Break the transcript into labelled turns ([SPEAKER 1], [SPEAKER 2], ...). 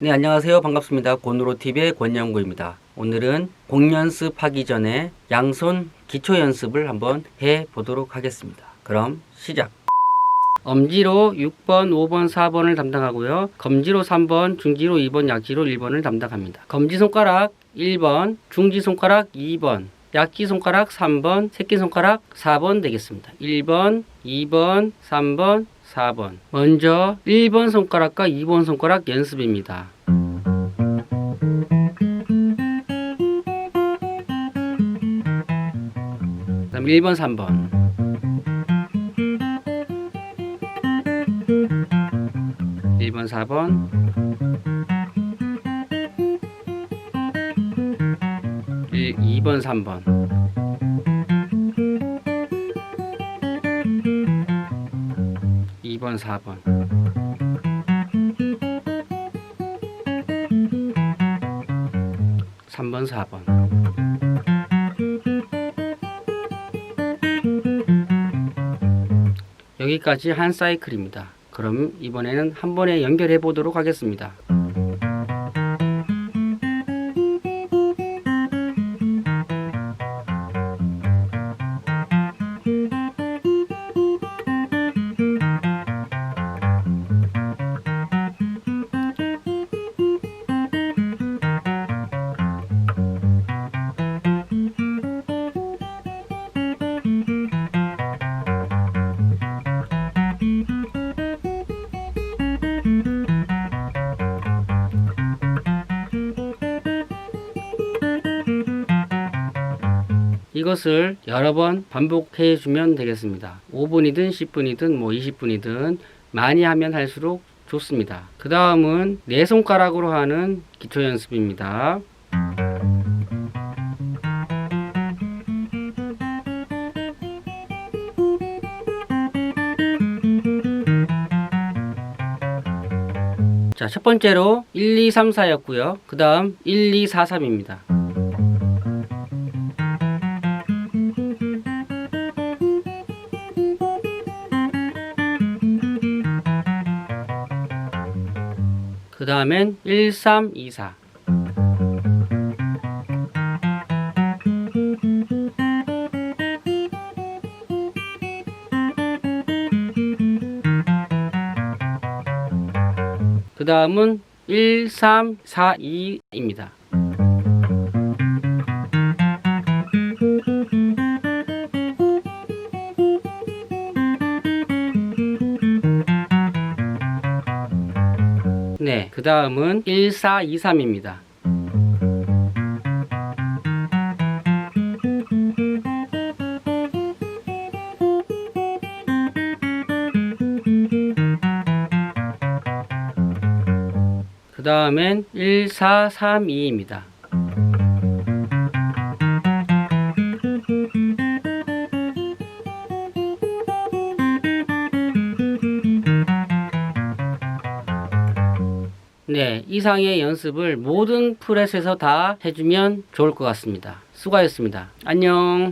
[SPEAKER 1] 네, 안녕하세요. 반갑습니다. 곤으로TV의 권영구입니다. 오늘은 공연습 하기 전에 양손 기초 연습을 한번 해 보도록 하겠습니다. 그럼 시작! 엄지로 6번, 5번, 4번을 담당하고요. 검지로 3번, 중지로 2번, 약지로 1번을 담당합니다. 검지손가락 1번, 중지손가락 2번, 약지손가락 3번, 새끼손가락 4번 되겠습니다. 1번, 2번, 3번, 4번. 먼저 1번 손가락과 2번 손가락 연습입니다. 그다음 1번, 3번. 1번, 4번. 1, 2번, 3번. 2번, 4번. 3번, 4번. 여기까지 한 사이클입니다. 그럼 이번에는 한 번에 연결해 보도록 하겠습니다. 이것을 여러 번 반복해 주면 되겠습니다. 5분이든 10분이든 뭐 20분이든 많이 하면 할수록 좋습니다. 그 다음은 네 손가락으로 하는 기초 연습입니다. 자, 첫 번째로 1, 2, 3, 4였고요. 그 다음 1, 2, 4, 3입니다. 그 다음엔 1, 3, 2, 4. 그 다음은 1, 3, 4, 2입니다. 네, 그 다음은 1, 4, 2, 3입니다. 그 다음엔 1, 4, 3, 2입니다. 네, 이상의 연습을 모든 프렛에서 다 해주면 좋을 것 같습니다. 수고하셨습니다. 안녕.